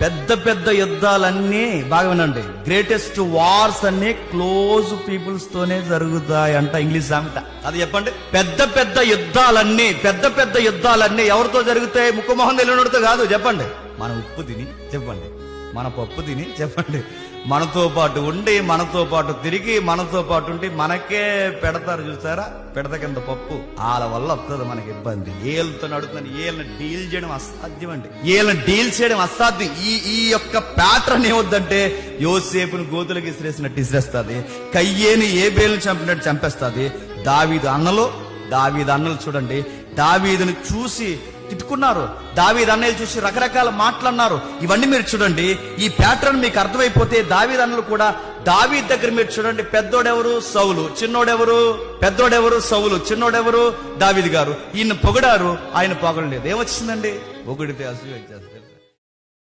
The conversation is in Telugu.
పెద్ద పెద్ద యుద్ధాలన్నీ బాగా వినండి. గ్రేటెస్ట్ వార్స్ అన్ని క్లోజ్ పీపుల్స్ తోనే జరుగుతాయి అంట ఇంగ్లీష్ సామెత అది చెప్పండి. పెద్ద పెద్ద యుద్ధాలన్నీ పెద్ద పెద్ద యుద్ధాలన్నీ ఎవరితో జరుగుతాయి ముక్కుమొహం తెలియనితో కాదు చెప్పండి. మన ఉప్పు తిని చెప్పండి. మన పప్పు తిని చెప్పండి. మనతో పాటు ఉండి మనతో పాటు తిరిగి మనతో పాటు ఉండి మనకే పెడతారు చూసారా? పెడత కింద పప్పు వాళ్ళ వల్ల వస్తుంది మనకి ఇబ్బంది. ఏళ్ళతో నడుతుంది ఏళ్ళని డీల్ చేయడం అసాధ్యం అండి. ఏళ్ళని డీల్ చేయడం అసాధ్యం. ఈ ఈ యొక్క ప్యాటర్న్ ఏమొద్దంటే యోసేపుని గోతులకి ఇసిరేసినట్టు ఇసిరేస్తుంది కయ్యేని ఏ బేలు చంపినట్టు చంపేస్తుంది. దావీదు అన్నలు దావీదు అన్నలు చూడండి. దావీదుని చూసి తిట్టుకున్నారు. దావీద్ అన్నయ్యలు చూసి రకరకాల మాటలు అన్నారు ఇవన్నీ మీరు చూడండి. ఈ ప్యాటర్న్ మీకు అర్థమైపోతే దావీద్ అన్నలు కూడా దావీ దగ్గర మీరు చూడండి. పెద్దోడెవరు? సౌలు. చిన్నోడెవరు? పెద్దోడెవరు? సౌలు. చిన్నోడెవరు? దావీద్ గారు. ఈయన పొగడారు. ఆయన పొగడలేదు. ఏమొచ్చిందండి? పొగిడితే అసూయ వచ్చేస్తే